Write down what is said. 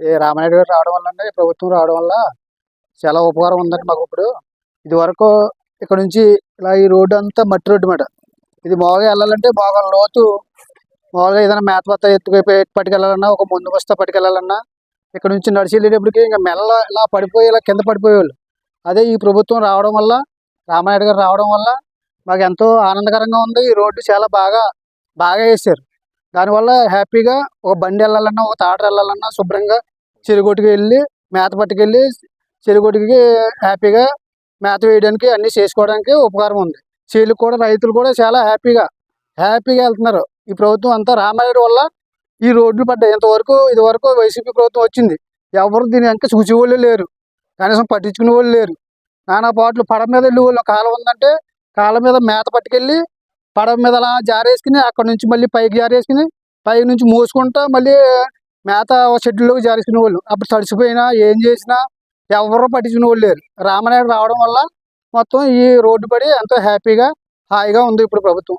ఈ రామనాయుడు గారు రావడం వల్ల అండి ప్రభుత్వం రావడం వల్ల చాలా ఉపకారం ఉందండి మాకు ఇప్పుడు. ఇది వరకు ఇక్కడ నుంచి ఇలా ఈ రోడ్డు అంతా మట్టి రోడ్డు మాట. ఇది మామూలుగా వెళ్ళాలంటే బాగా లోతు మామూలుగా ఏదైనా మేత పత్త ఎత్తుకుపోయి పట్టుకెళ్ళాలన్నా ఒక ముందు బస్తా పట్టుకెళ్ళాలన్నా ఇక్కడ నుంచి నడిచి వెళ్ళేటప్పటికి ఇంకా మెల్ల ఇలా పడిపోయి ఇలా కింద పడిపోయేవాళ్ళు. అదే ఈ ప్రభుత్వం రావడం వల్ల రామానాయుడు గారు రావడం వల్ల మాకు ఎంతో ఆనందకరంగా ఉంది. ఈ రోడ్డు చాలా బాగా బాగా వేశారు. దానివల్ల హ్యాపీగా ఒక బండి వెళ్ళాలన్నా ఒక తాట వెళ్ళాలన్నా శుభ్రంగా చెరుగొట్టుకు వెళ్ళి మేత పట్టుకెళ్ళి చెరుగొట్టుకి హ్యాపీగా మేత వేయడానికి అన్ని చేసుకోవడానికి ఉపకారం ఉంది. చీలకు కూడా రైతులు కూడా చాలా హ్యాపీగా హ్యాపీగా వెళ్తున్నారు. ఈ ప్రభుత్వం అంతా రామాయుడు వల్ల ఈ రోడ్లు పడ్డాయి. ఇంతవరకు ఇది వరకు వైసీపీ ప్రభుత్వం వచ్చింది. ఎవరు దీని వెనక చూసే వాళ్ళు లేరు. కనీసం పట్టించుకునే వాళ్ళు లేరు. నానా పాటలు పడవ మీద వెళ్ళే వాళ్ళు కాలం ఉందంటే కాళ్ళ మీద మేత పట్టుకెళ్ళి పడవ మీద అలా జారేసుకుని అక్కడ నుంచి మళ్ళీ పైకి జారేసుకుని పైకి నుంచి మూసుకుంటా మళ్ళీ మేత షెడ్యూల్లోకి జారేసుకునే వాళ్ళు. అప్పుడు తడిసిపోయినా ఏం చేసినా ఎవరు పట్టించుకునే వాళ్ళు లేరు. రామనాయుడు రావడం వల్ల మొత్తం ఈ రోడ్డు పడి ఎంతో హ్యాపీగా హాయిగా ఉంది ఇప్పుడు ప్రభుత్వం.